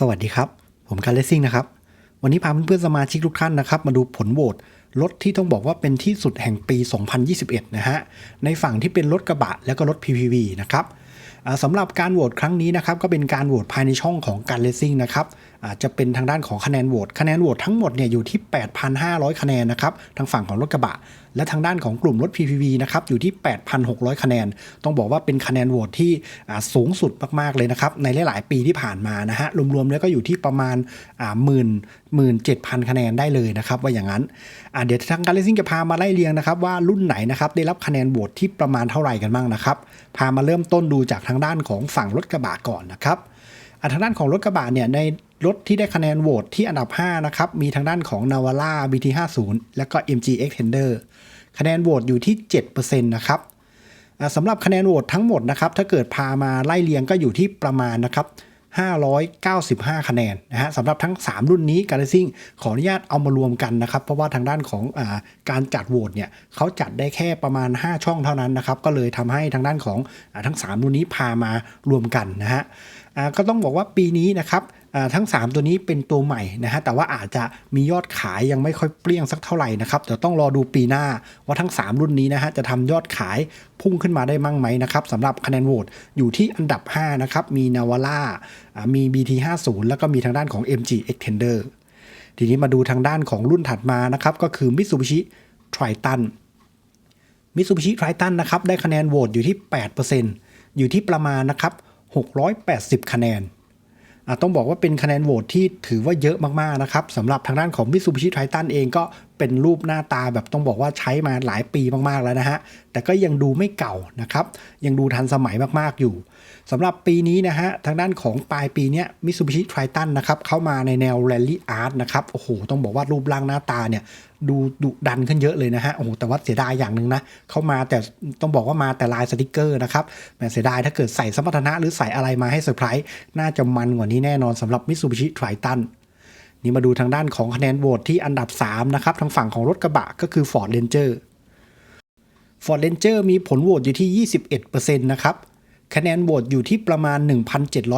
สวัสดีครับ ผมการเลสซิ่งนะครับ วันนี้พาเพื่อนๆสมาชิกทุกท่านนะครับ มาดูผลโหวตรถที่ต้องบอกว่าเป็นที่สุดแห่งปี 2021 นะฮะ ในฝั่งที่เป็นรถกระบะแล้วก็รถ PPV นะครับสำหรับการโหวตครั้งนี้นะครับ ก็เป็นการโหวตภายในช่องของการเลสซิ่งนะครับ อาจจะเป็นทางด้านของคะแนนโหวตคะแนนโหวตทั้งหมดเนี่ยอยู่ที่ 8,500 คะแนนนะครับทางฝั่งของรถกระบะ และทางด้านของกลุ่มรถ PPV นะครับอยู่ที่ 8,600 คะแนน ต้องบอกว่าเป็นคะแนนโหวตที่สูงสุดมากๆเลยนะครับในหลาย ๆ ปีที่ผ่านมานะฮะรวมๆแล้วก็อยู่ที่ประมาณหมื่นหมื่นเจ็ดพันคะแนนได้เลยนะครับว่าอย่างนั้นเดี๋ยวทางการเลซิ่งจะพามาไล่เรียงนะครับว่ารุ่นไหนนะครับได้รับคะแนนโหวตที่ประมาณเท่าไหร่กันบ้างนะครับพามาเริ่มต้นดูจากทางด้านของฝั่งรถกระบะก่อนนะครับอะทางด้านของรถกระบะเนี่ยใน รถที่ได้คะแนนโหวตที่อันดับ 5 นะครับ มีทางด้านของ Navara BT50 และก็ MG Extender คะแนนโหวตอยู่ที่ 7%นะครับสำหรับคะแนนโหวตทั้งหมดนะครับ ถ้าเกิดพามาไล่เรียงก็อยู่ที่ประมาณนะครับ595 คะแนนนะฮะสำหรับทั้ง 3 รุ่นนี้การซิ่งขออนุญาตเอามารวมกันนะครับ เพราะว่าทางด้านของอาการจัดโหวตเนี่ยเขาจัดได้แค่ประมาณ 5 ช่องเท่านั้นนะครับ ก็เลยทำให้ทางด้านของอทั้ง 3 รุ่นนี้พามารวมกันนะฮะก็ต้องบอกว่าปีนี้นะครับ ทั้ง 3 ตัวนี้เป็นตัวใหม่นะฮะแต่ว่าอาจจะมียอดขายยังไม่ค่อยเปรี้ยงสักเท่าไหร่นะครับเดี๋ยวต้องรอดูปีหน้าว่าทั้ง 3 รุ่นนี้นะฮะจะทำยอดขายพุ่งขึ้นมาได้มั่งไหมนะครับสำหรับคะแนนโหวตอยู่ที่อันดับ 5 นะครับมี Navara อ่ามี BT50 แล้วก็มีทางด้านของ MG Extender ทีนี้มาดูทางด้านของรุ่นถัดมานะครับก็คือ Mitsubishi Triton Mitsubishi Triton นะครับได้คะแนนโหวตอยู่ที่ 8%อยู่ที่ประมาณนะครับ 680 คะแนน ต้องบอกว่าเป็นคะแนนโหวตที่ถือว่าเยอะมากๆนะครับสำหรับทางด้านของมิสูบิชิไททันเองก็เป็นรูปหน้าตาแบบต้องบอกว่าใช้มาหลายปีมากๆแล้วนะฮะ แต่ก็ยังดูไม่เก่านะครับ ยังดูทันสมัยมากๆอยู่ สำหรับปีนี้นะฮะทางด้านของปลายปีนี้ย Mitsubishi Triton นะครับเข้ามาในแนว Rally Art นะครับโอ้โหต้องบอกว่ารูปร่างหน้าตาเนี่ยดูดุดันขึ้นเยอะเลยนะฮะโอ้โหแต่ว่าเสียดายอย่างหนึ่งนะเข้ามาแต่ต้องบอกว่ามาแต่ลายสติกเกอร์นะครับแต่เสียดายถ้าเกิดใส่สมรรถนะหรือใส่อะไรมาให้เซอร์ไพรส์น่าจะมันกว่านี้แน่นอนสำหรับ Mitsubishi Triton นี่มาดูทางด้านของคะแนนโหวตที่อันดับ 3 นะครับ ทางฝั่งของรถกระบะก็คือ Ford Ranger Ford Ranger มีผลโหวตอยู่ที่ 21%นะครับ คะแนนโหวตอยู่ที่ประมาณ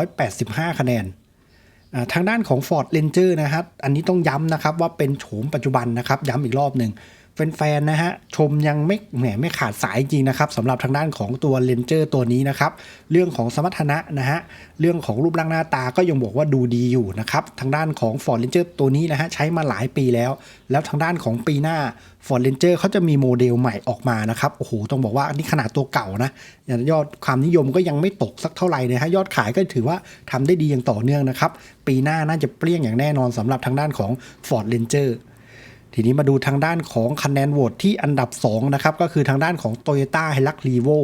1,785 คะแนนอ่าทางด้านของ Ford Ranger นะครับ อันนี้ต้องย้ำนะครับว่าเป็นโฉมปัจจุบันนะครับ ย้ำอีกรอบหนึ่ง แฟนๆนะฮะชมยังไม่แหมไม่ขาดสายจริงนะครับสำหรับทางด้านของตัว Ranger ตัวนี้นะครับเรื่องของสมรรถนะนะฮะเรื่องของรูปร่างหน้าตาก็ยังบอกว่าดูดีอยู่นะครับทางด้านของ Ford Ranger ตัวนี้นะฮะใช้มาหลายปีแล้ว แล้วทางด้านของปีหน้า Ford Ranger เขาจะมีโมเดลใหม่ออกมานะครับโอ้โหต้องบอกว่าอันนี้ขนาดตัวเก่านะยอดความนิยมก็ยังไม่ตกสักเท่าไหร่นะฮะยอดขายก็ถือว่าทำได้ดีอย่างต่อเนื่องนะครับปีหน้าน่าจะเปรี้ยงอย่างแน่นอนสำหรับทางด้านของ Ford Ranger ทีนี้มาดูทางด้านของคะแนนโหวตที่อันดับ2นะครับก็คือทางด้านของ Toyota Hilux Revo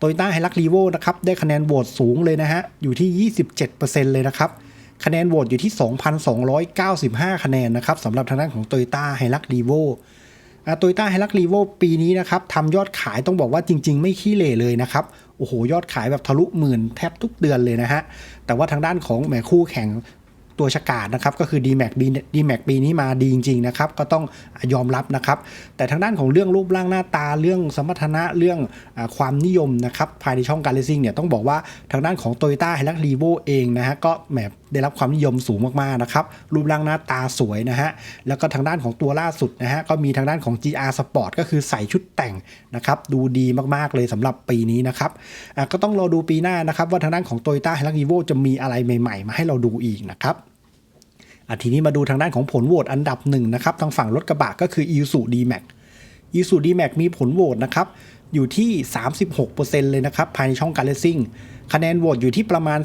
Toyota Hilux Revo นะครับได้คะแนนโหวตสูงเลยนะฮะอยู่ที่ 27%เลยนะครับคะแนนโหวตอยู่ที่ 2,295 คะแนนนะครับสำหรับทางด้านของ Toyota Hilux Revo โตโยต้าไฮรักรีโวปีนี้นะครับทำยอดขายต้องบอกว่าจริง ๆ ไม่ขี้เหร่เลยนะครับ โอ้โห ยอดขายแบบทะลุหมื่นแทบทุกเดือนเลยนะฮะ แต่ว่าทางด้านของแหมคู่แข่ง ตัวฉกาดนะครับก็คือ d m a x B d m a x ปีนี้มาดีจริงๆนะครับก็ต้องยอมรับนะครับ แต่ทางด้านของเรื่องรูปร่างหน้าตาเรื่องสมรรถนะเรื่องอความนิยมนะครับภายในช่องการเลสซิ่งเนี่ยต้องบอกว่าทางด้านของ t o y ต้าไฮรักรีโวเองนะฮะก็แหม ได้รับความนิยมสูงมากๆนะครับ รูปร่างหน้าตาสวยนะฮะ แล้วก็ทางด้านของตัวล่าสุดนะฮะ ก็มีทางด้านของ GR Sport ก็คือใส่ชุดแต่งนะครับ ดูดีมากๆเลยสำหรับปีนี้นะครับ อะก็ต้องรอดูปีหน้านะครับ ว่าทางด้านของ t o y ต้าไฮรักรีโวจะมีอะไรใหม่ๆ มาให้เราดูอีกนะครับอะทีนี้มาดูทางด้านของผลโหวตอันดับหนึ่งนะครับ ทางฝั่งรถกระบะก็คือ i s u D-Max i s u D-Max มีผลโหวตนะครับอยู่ที่ 36%เลยนะครับภายในช่องการเลสซิ่ง คะแนนโหวตอยู่ที่ประมาณ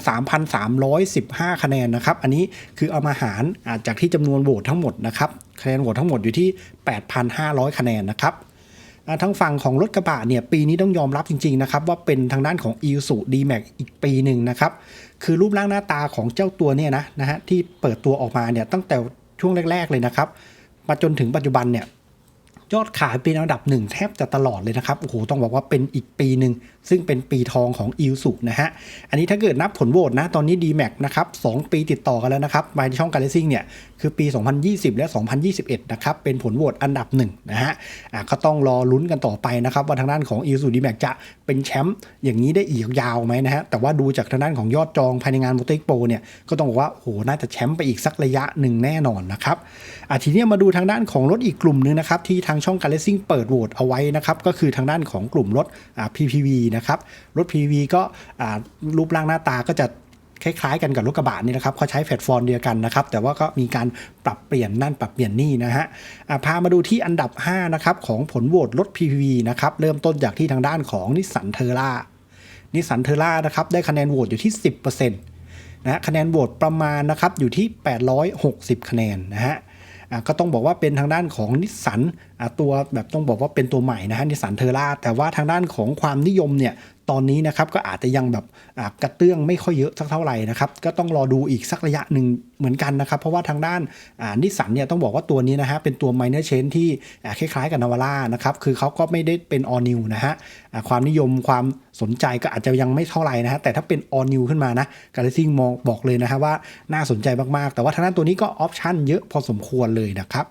3,315 คะแนนนะครับ อันนี้คือเอามาหารจากที่จำนวนโหวตทั้งหมดนะครับ คะแนนโหวตทั้งหมดอยู่ที่ 8,500 คะแนนนะครับอ่าทางฝั่งของรถกระบะเนี่ยปีนี้ต้องยอมรับจริงๆนะครับว่าเป็นทางด้านของ i s u D-Max อีกปีหนึ่งนะครับ คือรูปร่างหน้าตาของเจ้าตัวเนี่ยนะนะฮะที่เปิดตัวออกมาเนี่ยตั้งแต่ช่วงแรก ๆเลยนะครับ มาจนถึงปัจจุบันเนี่ย ยอดขายเป็นอันดับหนึ่งแทบจะตลอดเลยนะครับโอ้โหต้องบอกว่าเป็นอีกปีหนึ่งซึ่งเป็นปีทองของอิลสุนะฮะอันนี้ถ้าเกิดนับผลโหวตนะตอนนี้ D-Max นะครับสองปีติดต่อกันแล้วนะครับในช่องการเลซิ่งเนี่ยคือปี 2020 และ 2021 นะครับเป็นผลโหวตอันดับหนึ่งนะฮะอะก็ต้องรอลุ้นกันต่อไปนะครับว่าทางด้านของ i s u d m a x จะเป็นแชมป์อย่างนี้ได้อีกยาวไหมนะฮะแต่ว่าดูจากทางด้านของยอดจองภายในงาน m o t o r Expo เนี่ยก็ต้องบอกว่าโอ้โหน่าจะแชมป์ไปอีกสักระยะหนึ่งแน่นอนนะครับอะทีนี้มาดูทางด้านของรถอีกกลุ่มหนึงนะครับที่ทางช่องการเลสซิ่งเปิดโหวตเอาไว้นะครับก็คือทางด้านของกลุ่มรถ PPV นะครับรถ PPV ก็รูปร่างหน้าตาก็จะคล้ายๆกันกับรถกระบะนี่นะครับเขาใช้แพลตฟอร์มเดียวกันนะครับ แต่ว่าก็มีการปรับเปลี่ยนนั่นปรับเปลี่ยนนี่นะฮะพามาดูที่อันดับ 5 นะครับ ของผลโหวตรถ PPV นะครับ เริ่มต้นจากที่ทางด้านของนิสสันเทอร่านิสสันเทอร่านะครับ ได้คะแนนโหวตอยู่ที่ 10%นะฮะคะแนนโหวตประมาณนะครับอยู่ที่ 860 คะแนนนะฮะก็ต้องบอกว่าเป็นทางด้านของนิสสัน ตัวแบบต้องบอกว่าเป็นตัวใหม่นะฮะนิสสันเทอร่าแต่ว่าทางด้านของความนิยมเนี่ยตอนนี้นะครับก็อาจจะยังแบบกระเตื้องไม่ค่อยเยอะสักเท่าไหร่นะครับก็ต้องรอดูอีกสักระยะหนึ่งเหมือนกันนะครับ เพราะว่าทางด้านนิสสันเนี่ยต้องบอกว่าตัวนี้นะฮะเป็นตัว minor change ที่คล้ายๆกับนาวาร่านะครับคือเขาก็ไม่ได้เป็น all new นะฮะความนิยมความสนใจก็อาจจะยังไม่เท่าไหร่นะฮะแต่ถ้าเป็น all new ขึ้นมานะการเลซิ่งมองบอกเลยนะฮะว่าน่าสนใจมากๆ แต่ว่าทางด้านตัวนี้ก็ออปชั่นเยอะพอสมควรเลยนะครับ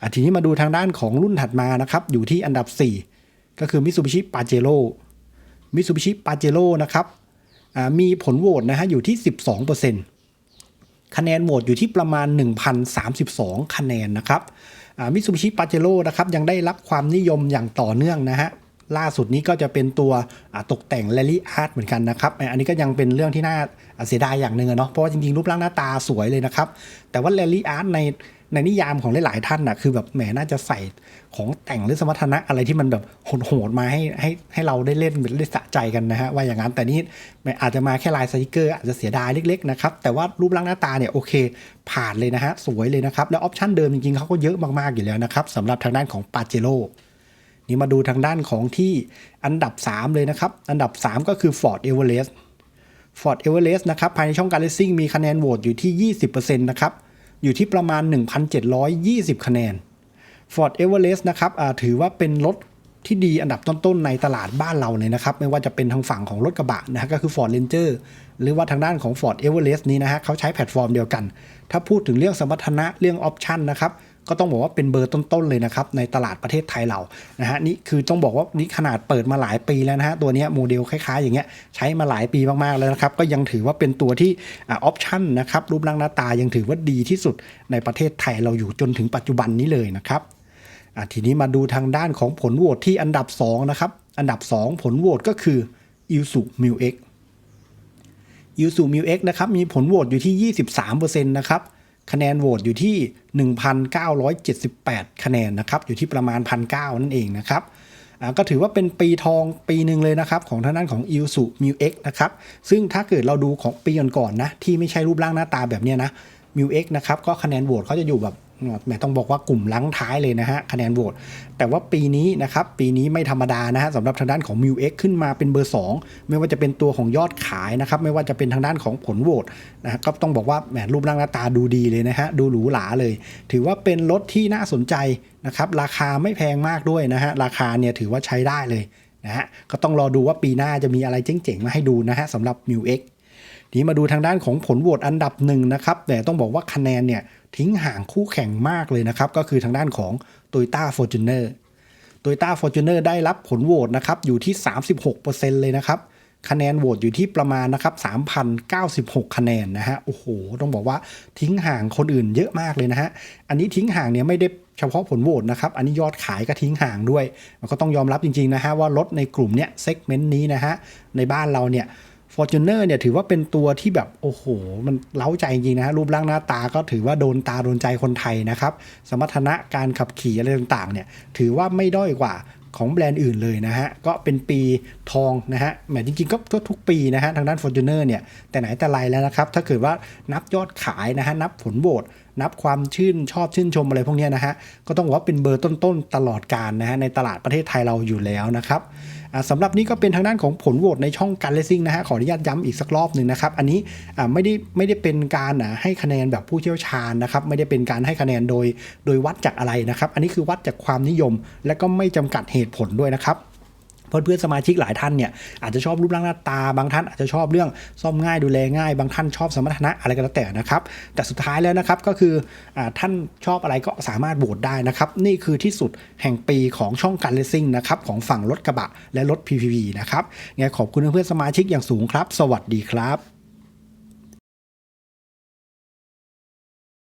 อะทีนี้มาดูทางด้านของรุ่นถัดมานะครับ อยู่ที่อันดับ 4 ก็คือ Mitsubishi Pajero Mitsubishi Pajero นะครับมีผลโหวตนะฮะอยู่ที่ 12%คะแนนโหวตอยู่ที่ประมาณ 1,032 คะแนนนะครับมิ t ซูบิชิปาเจโร่นะครับยังได้รับความนิยมอย่างต่อเนื่องนะฮะล่าสุดนี้ก็จะเป็นตัวตกแต่ง Rally Art เหมือนกันนะครับ อันนี้ก็ยังเป็นเรื่องที่น่าเสียดายอย่างหนึ่งอะเนาะเพราะว่าจริงๆ รูปร่างหน้าตาสวยเลยนะครับ แต่ว่า Rally Art ใน ในนิยามของหลายๆท่านน่ะคือแบบแหมน่าจะใส่ของแต่งหรือสมรรถนะอะไรที่มันแบบโหดๆมาให้ให้ให้เราได้เล่นได้สะใจกันนะฮะว่าอย่างนั้นแต่นี่อาจจะมาแค่ลายสติกเกอร์อาจจะเสียดายเล็กๆนะครับแต่ว่ารูปร่างหน้าตาเนี่ยโอเค ผ่านเลยนะฮะสวยเลยนะครับ แล้วออปชั่นเดิมจริงๆเขาก็เยอะมากๆอยู่แล้วนะครับสำหรับทางด้านของปาเจโร่นี่มาดูทางด้านของที่อันดับ 3 เลยนะครับ อันดับ 3 ก็คือ Ford Everest Ford Everest นะครับภายในช่องการเลสซิ่งมีคะแนนโหวตอยู่ที่ 20%นะครับ อยู่ที่ประมาณ 1,720 คะแนน Ford Everest นะครับถือว่าเป็นรถที่ดีอันดับต้นๆในตลาดบ้านเราเลยนะครับ ไม่ว่าจะเป็นทางฝั่งของรถกระบะนะฮะก็คือ Ford Ranger หรือว่าทางด้านของ Ford Everest นี้นะฮะเขาใช้แพลตฟอร์มเดียวกัน ถ้าพูดถึงเรื่องสมรรถนะเรื่องออปชันนะครับ ก็ต้องบอกว่าเป็นเบอร์ต้นๆเลยนะครับในตลาดประเทศไทยเรานะฮะนี่คือต้องบอกว่านี่ขนาดเปิดมาหลายปีแล้วนะฮะตัวนี้โมเดลคล้ายๆ อย่างเงี้ยใช้มาหลายปีมากๆแล้วนะครับก็ยังถือว่าเป็นตัวที่ออปชั่นนะครับรูปร่างหน้าตายังถือว่าดีที่สุดในประเทศไทยเราอยู่จนถึงปัจจุบันนี้เลยนะครับทีนี้มาดูทางด้านของผลโหวตที่อันดับ2นะครับอันดับ 2 ผลโหวตก็คือ i l s u m i l x i l s u m i l x นะครับมีผลโหวตอยู่ที่ 23%นะครับ คะแนนโหวตอยู่ที่ 1,978 คะแนนนะครับ อยู่ที่ประมาณ 1,900 นั่นเองนะครับก็ถือว่าเป็นปีทองปีหนึ่งเลยนะครับของทางด้านของ i l s u m i l x นะครับซึ่งถ้าเกิดเราดูของปีก่อนๆนะ ที่ไม่ใช่รูปร่างหน้าตาแบบนี้นะ m i l x นะครับก็คะแนนโหวตเขาจะอยู่แบบ แหมต้องบอกว่ากลุ่มลังท้ายเลยนะฮะคะแนนโหวตแต่ว่าปีนี้นะครับปีนี้ไม่ธรรมดานะฮะสำหรับทางด้านของ m i l x ขึ้นมาเป็นเบอร์ 2 ไม่ว่าจะเป็นตัวของยอดขายนะครับไม่ว่าจะเป็นทางด้านของผลโหวตนะฮะก็ต้องบอกว่าแหมรูปร่างหน้าตาดูดีเลยนะฮะดูหรูหราเลย ถือว่าเป็นรถที่น่าสนใจนะครับราคาไม่แพงมากด้วยนะฮะราคาเนี่ยถือว่าใช้ได้เลยนะฮะก็ต้องรอดูว่าปีหน้าจะมีอะไรเจ๋งๆ มาให้ดูนะฮะสำหรับ m i l x ทีนี้มาดูทางด้านของผลโหวตอันดับหนึ่งนะครับ แต่ต้องบอกว่าคะแนนเนี่ยทิ้งห่างคู่แข่งมากเลยนะครับ ก็คือทางด้านของ Toyota Fortuner Toyota Fortuner ได้รับผลโหวตนะครับอยู่ที่ 36%เลยนะครับ คะแนนโหวตอยู่ที่ประมาณนะครับ3,096 คะแนนนะฮะโอ้โห ต้องบอกว่าทิ้งห่างคนอื่นเยอะมากเลยนะฮะ อันนี้ทิ้งห่างเนี่ยไม่ได้เฉพาะผลโหวตนะครับ อันนี้ยอดขายก็ทิ้งห่างด้วย มันก็ต้องยอมรับจริงๆนะฮะว่ารถในกลุ่มเนี้ยเซกเมนต์นี้นะฮะในบ้านเราเนี่ย f o r t u n e r เนี่ยถือว่าเป็นตัวที่แบบโอ้โห มันเล้าใจจริงๆนะฮะรูปร่างหน้าตาก็ถือว่าโดนตาโดนใจคนไทยนะครับ สมรรถนะการขับขี่อะไรต่างๆเนี่ยถือว่าไม่ด้อยกว่าของแบรนด์อื่นเลยนะฮะ ก็เป็นปีทองนะฮะแหมจริงๆ ก็ทุกปีนะฮะ ทางด้าน f o r t u n e r เนี่ย แต่ไหนแต่ไรแล้วนะครับ ถ้าเกิดว่านับยอดขายนะฮะ นับผลโหวตนับความชื่นชอบชื่นชมอะไรพวกนี้นะฮะ ก็ต้องบอกว่าเป็นเบอร์ต้นๆตลอดการนะฮะ ในตลาดประเทศไทยเราอยู่แล้วนะครับ สำหรับนี้ก็เป็นทางด้านของผลโหวตในช่องการเลสซิ่งนะฮะขออนุญาตย้ำอีกสักรอบหนึ่งนะครับ อันนี้ไม่ได้ไม่ได้เป็นการให้คะแนนแบบผู้เชี่ยวชาญนะครับไม่ได้เป็นการให้คะแนนโดยโดยวัดจากอะไรนะครับ อันนี้คือวัดจากความนิยม และก็ไม่จำกัดเหตุผลด้วยนะครับ เพื่อนเพื่อนสมาชิกหลายท่านเนี่ยอาจจะชอบรูปร่างหน้าตาบางท่านอาจจะชอบเรื่องซ่อมง่ายดูแลง่ายบางท่านชอบสมรรถนะอะไรก็แล้วแต่นะครับแต่สุดท้ายแล้วนะครับก็คืออท่านชอบอะไรก็สามารถโหวตได้นะครับนี่คือที่สุดแห่งปีของช่องการเลสซิ่งนะครับของฝั่งรถกระบะและรถ PPV นะครับไงขอบคุณเพื่อนสมาชิกอย่างสูงครับ สวัสดีครับ